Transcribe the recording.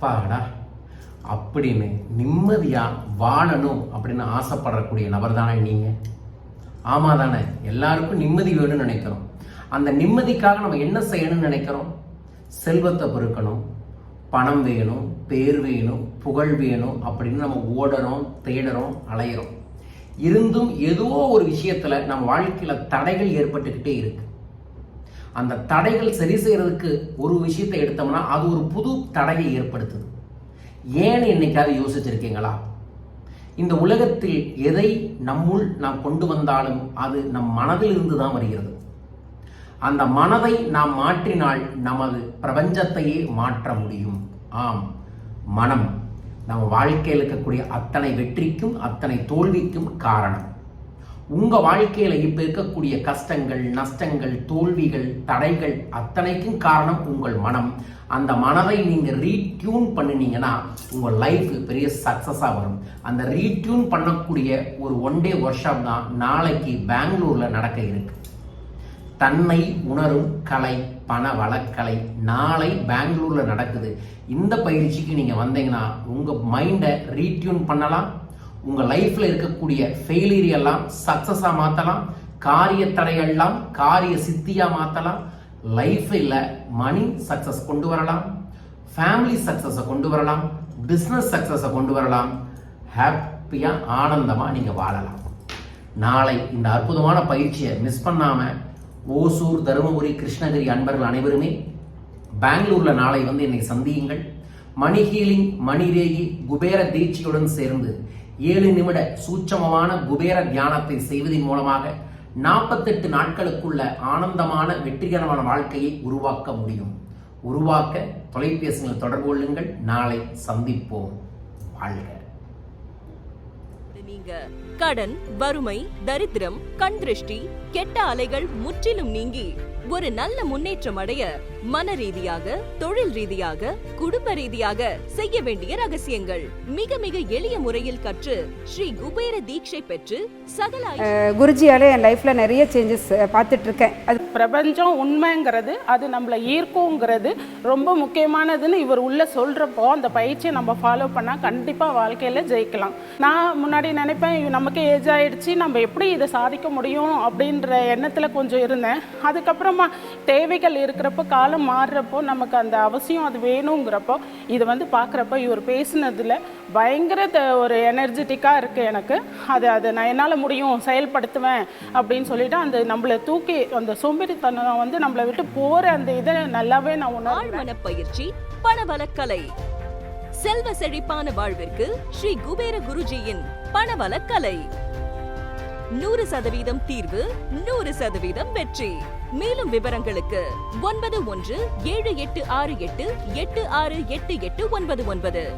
பாடா அப்படின்னு நிம்மதியா வாழணும் அப்படின்னு ஆசைப்படக்கூடிய நபர் தானே நீங்க. ஆமாம் தானே எல்லாருக்கும் நிம்மதி வேணும்னு நினைக்கிறோம். அந்த நிம்மதிக்காக நம்ம என்ன செய்யணும்னு நினைக்கிறோம்? செல்வத்தை பெருக்கணும் பணம் வேணும் பேர் வேணும் புகழ் வேணும் அப்படின்னு நம்ம ஓடுறோம் தேடுறோம் அலையிறோம். இருந்தும் ஏதோ ஒரு விஷயத்தில் நம்ம வாழ்க்கையில் தடைகள் ஏற்பட்டுக்கிட்டே இருக்கு. அந்த தடைகள் சரி செய்யறதுக்கு ஒரு விஷயத்தை எடுத்தோம்னா அது ஒரு புது தடையை ஏற்படுத்துது. ஏன்னு என்னைக்காவது யோசிச்சிருக்கீங்களா? இந்த உலகத்தில் எதை நம்முள் நாம் கொண்டு வந்தாலும் அது நம் மனதில் இருந்து தான் வருகிறது. அந்த மனதை நாம் மாற்றினால் நமது பிரபஞ்சத்தையே மாற்ற முடியும். ஆம் மனம். நம்ம வாழ்க்கையில் இருக்கக்கூடிய அத்தனை வெற்றிக்கும் அத்தனை தோல்விக்கும் காரணம். உங்கள் வாழ்க்கையில் இப்போ இருக்கக்கூடிய கஷ்டங்கள் நஷ்டங்கள் தோல்விகள் தடைகள் அத்தனைக்கும் காரணம் உங்கள் மனம். அந்த மனதை நீங்கள் ரீட்யூன் பண்ணினீங்கன்னா உங்கள் லைஃப் பெரிய சக்ஸஸாக வரும். அந்த ரீட்யூன் பண்ணக்கூடிய ஒரு ஒன் டே ஒர்க் ஷாப் தான் நாளைக்கு பெங்களூரில் நடக்க இருக்கு. தன்னை உணரும் கலை பண வளக்கலை நாளை பெங்களூர்ல நடக்குது. இந்த பயிற்சிக்கு நீங்க வந்தீங்கன்னா உங்க மைண்டை ரீட்யூன் பண்ணலாம். உங்க லைஃப்ல இருக்கக்கூடிய ஃபெயிலியர் எல்லாம் சக்சஸா மாத்தலாம். காரிய தடையெல்லாம் காரிய சித்தியா மாத்தலாம். லைஃப்ல மணி சக்சஸ் கொண்டு வரலாம். ஃபேமிலி சக்சஸை கொண்டு வரலாம். பிஸ்னஸ் சக்சஸை கொண்டு வரலாம். ஹாப்பியாக ஆனந்தமாக நீங்கள் வாழலாம். நாளை இந்த அற்புதமான பயிற்சியை மிஸ் பண்ணாமல் ஓசூர் தருமபுரி கிருஷ்ணகிரி அன்பர்கள் அனைவருமே பெங்களூரில் நாளை வந்து என்னை சந்தியுங்கள். மணி ஹீலிங் மணி ரேகி குபேர தீட்சியுடன் சேர்ந்து ஏழு நிமிட சூட்சமமான குபேர தியானத்தை செய்வதன் மூலமாக நாற்பத்தெட்டு நாட்களுக்குள்ள ஆனந்தமான வெற்றிகரமான வாழ்க்கையை உருவாக்க முடியும். உருவாக்க தொலைபேசியில் தொடர்பு கொள்ளுங்கள். நாளை சந்திப்போம். வாழ்க. நீங்க. கடன் வறுமை தரித்திரம் கண் திருஷ்டி கெட்ட அலைகள் முற்றிலும் நீங்கி ஒரு நல்ல முன்னேற்றம் அடைய மன ரீதியாக தொழில் ரீதியாக குடும்ப ரீதியாக செய்ய வேண்டிய ரகசியங்கள். மிக மிக எளிய முறையில் கற்று ஸ்ரீ குபேர தீட்சை பெற்று சகல குருஜியால் என் லைஃப்பில் நிறைய சேஞ்சஸ் பார்த்துட்டு இருக்கேன் அது பிரபஞ்சம் உண்மைங்கிறது அது நம்மளை ஈர்க்குங்கிறது ரொம்ப முக்கியமானதுன்னு இவர் உள்ள சொல்கிறப்போ அந்த பயிற்சியை நம்ம ஃபாலோ பண்ணால் கண்டிப்பாக வாழ்க்கையில் ஜெயிக்கலாம். நான் முன்னாடி நினைப்பேன் நமக்கு ஏஜ் ஆயிடுச்சு நம்ம எப்படி இதை சாதிக்க முடியும்? அப்படின்ற எண்ணத்தில் கொஞ்சம் இருந்தேன். அதுக்கப்புறமா தேவைகள் இருக்கிறப்போ காலம் மாறுறப்போ நமக்கு அந்த அவசியம் அது வேணுங்கிறப்போ இது வந்து பார்க்குறப்ப இவர் பேசுனதில் பயங்கர ஒரு எனர்ஜெட்டிக்காக இருக்குது எனக்கு. அது அதை நான் என்னால் முடியும் செயல்படுத்துவேன் அப்படின்னு சொல்லிட்டு அந்த நம்மளை தூக்கி அந்த சோம்பேறித்தனம் வந்து நம்மளை விட்டு போகிற அந்த இதை நல்லாவே நான் உணர்வேன் பயிற்சி பணவலக்கலை செல்வ செழிப்பான வாழ்விற்கு ஸ்ரீ குபேர குருஜியின் பணவளக்கலை. நூறு சதவீதம் தீர்வு நூறு சதவீதம் வெற்றி. மேலும் விவரங்களுக்கு ஒன்பது ஒன்று ஏழு எட்டு ஆறு எட்டு எட்டு ஆறு எட்டு எட்டு ஒன்பது ஒன்பது.